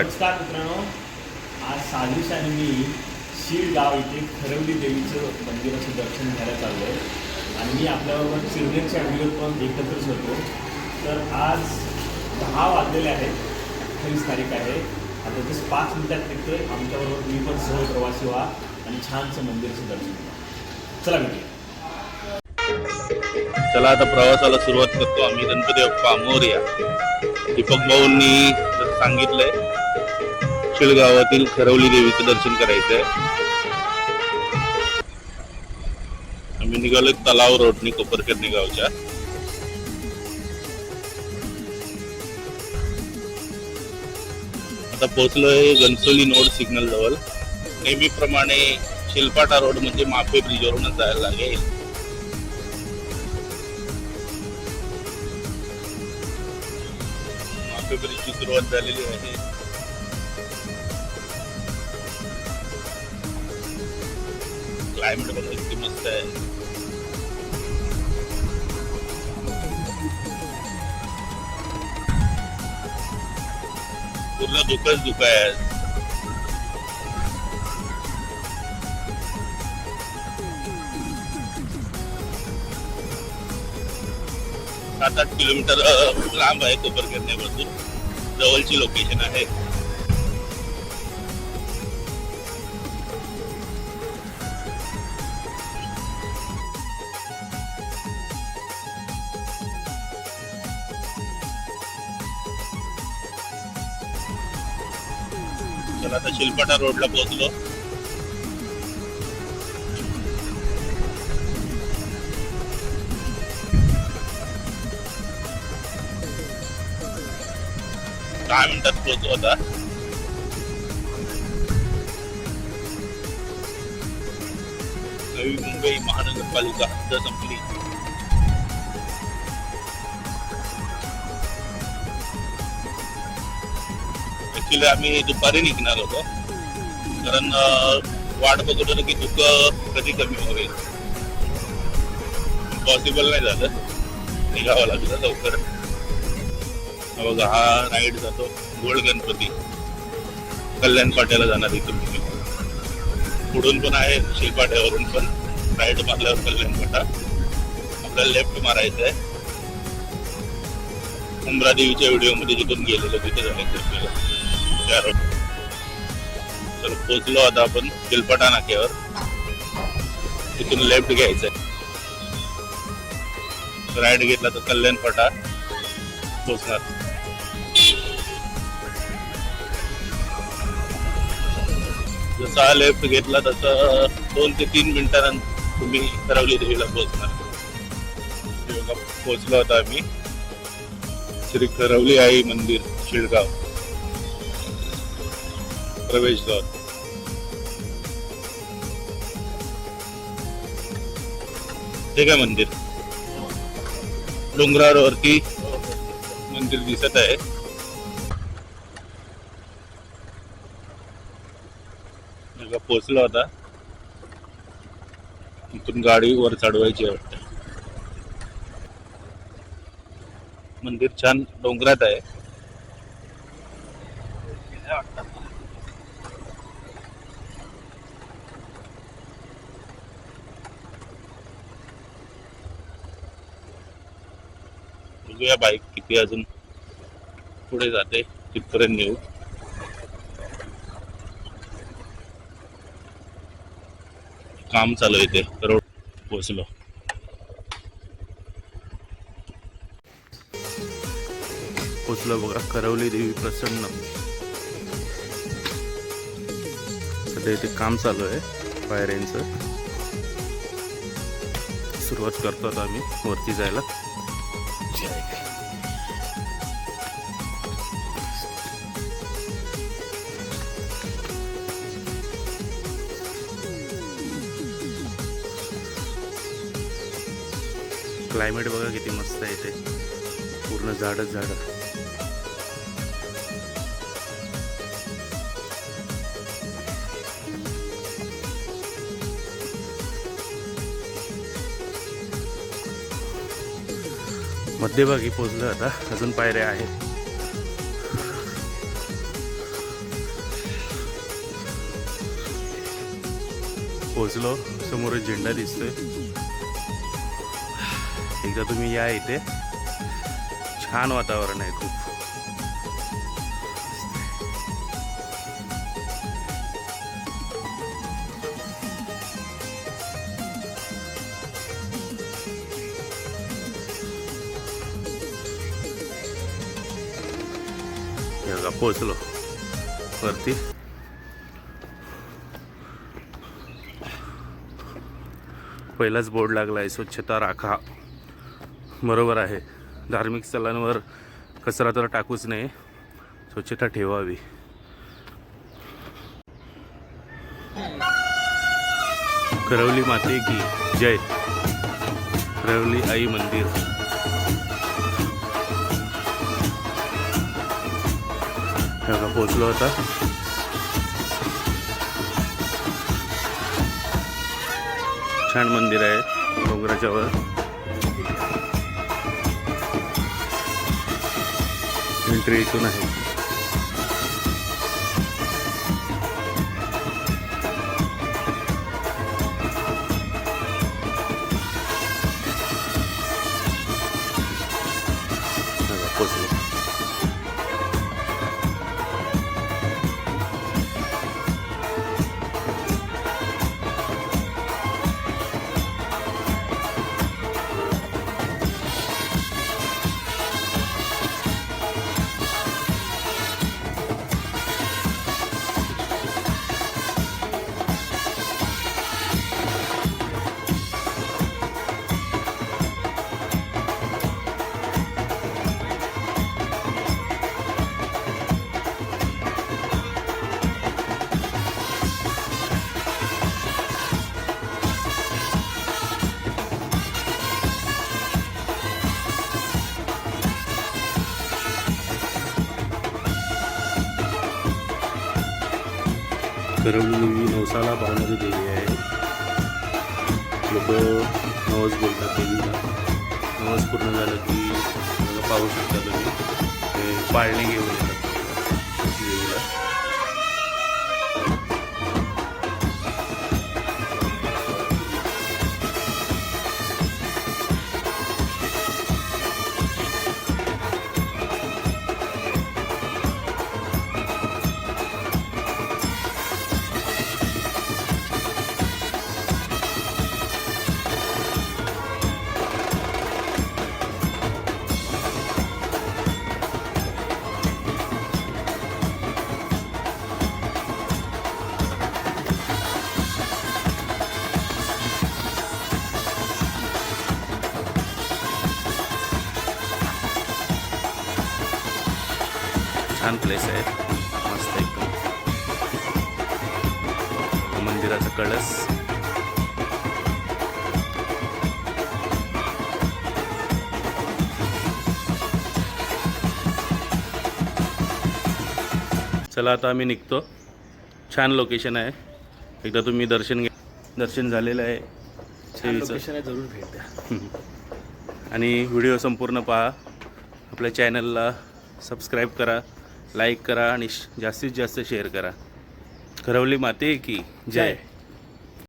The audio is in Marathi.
नमस्कार मित्रांनो. आज साजरीश आणि मी शीळ गाव इथे खरवली देवीचं मंदिराचं दर्शन घ्यायला चाललो आहे आणि मी आपल्याबरोबर चिरनेरच्या व्हिडिओ पण एकत्रच होतो तर आज दहा वाजलेले आहेत. अठ्ठावीस तारीख आहे. आता जस्ट पाच मिनिटात निघतोय. आमच्याबरोबर तुम्ही पण सहज प्रवासी व्हा आणि छानसं मंदिराचं दर्शन घ्या. चला भेटूया. चला आता प्रवासाला सुरुवात करतो आम्ही. गणपती बाप्पा मोर्या दीपक भाऊंनी सांगितलंय सांगितलंय शिळगावातील खरवली देवीचं दर्शन करायचंय. आम्ही निघालो तलाव रोडनी कोपरकर्णी गावच्या. आता पोहोचलोय गणसोली नोड सिग्नल जवळ. नेहमीप्रमाणे शिल्पाटा रोड म्हणजे माफे ब्रिजवरूनच जायला लागेल. माफे ब्रिजची सुरुवात झालेली आहे. क्लायमेट बघा किती मस्त आहे. पूर्ण धुकच धुक आहे. सात आठ किलोमीटर लांब आहे कोपरकरण्यापासून जवळची लोकेशन आहे. चला आता शिलपाटा रोडला पोहोचलो दहा मिनिटात पोहोचलो आता नवी मुंबई महानगरपालिका हद्द संपली ऍक्च्युली आम्ही दुपारी निघणार होतो. कारण वाट बघत होतो की दुःख कधी कमी होईल. पॉसिबल नाही झालं. निघावं लागलं लवकर. बघा हा राईड जातो गोल्ड गणपती. कल्याण पाट्याला जाणार इथून तुम्ही. पुढून पण आहे शिलपाट्यावरून पण. राईट मारल्यावर कल्याण पाटा. आपल्याला लेफ्ट मारायचं आहे. उमरा देवीच्या व्हिडिओमध्ये जिथून गेलेलो तिथे जायचं आपल्याला तर पोचलो आता आपण शिलपाटा नाक्यावर. तिथून लेफ्ट घ्यायचं राईट घेतला तर कल्याण फाटा पोचणार जसा लेफ्ट घेतला तसं दोन ते तीन मिनिटानंतर तुम्ही करवली देवीला पोहोचणार. पोहोचलो आता आम्ही. श्री करवली आई मंदिर शिळगाव. प्रवेशद्वार ते काय मंदिर डोंगरावरती मंदिर दिसत आहे पोचलो पोहोचलो आता इथून गाडी वर चढवायची वाटतं मंदिर छान डोंगरात आहे बघूया बाईक किती अजून पुढे जाते तिथपर्यंत नेऊ. काम चालू आहे ते रोड पोचलो पोचलो बघा करवली देवी प्रसन्न. सध्या इथे काम चालू आहे पायऱ्यांचं सुरुवात करतो आता आम्ही वरती जायला. क्लायमेट बघा किती मस्त आहे ते. पूर्ण झाडच झाड. मध्यभागी पोचलं आता. अजून पायऱ्या आहेत. पोचलो समोर झेंडा दिसतोय. एकदा तुम्ही या इथे. छान वातावरण आहे खूप. पोचलो वरती. पहिलाच बोर्ड लागला आहे स्वच्छता राखा. बरोबर आहे. धार्मिक स्थळांवर कचरा तर टाकूच नये. स्वच्छता ठेवावी. करवली माते की जय. करवली आई मंदिर. पोचलो होता छान मंदिर आहे डोंगराच्या वर. एंट्री आहे. करवली देवी नवसाला पाहणारी देवी आहे. लोक नवस बोलतात देवीला नवस पूर्ण झालं की पाहू शकता तुम्ही. पाळणे घेऊन. छान प्लेस आहे. मस्त एकदम मंदिराचा कळस चला आता आम्ही निघतो. छान लोकेशन आहे. एकदा तुम्ही दर्शन घ्या. दर्शन झालेलं आहे. लोकेशनला जरूर भेट द्या. आणि व्हिडिओ संपूर्ण पहा. आपल्या चॅनलला सबस्क्राईब करा. लाईक करा आणि श- जास्तीत जास्त शेअर करा. खरवली माते की जय.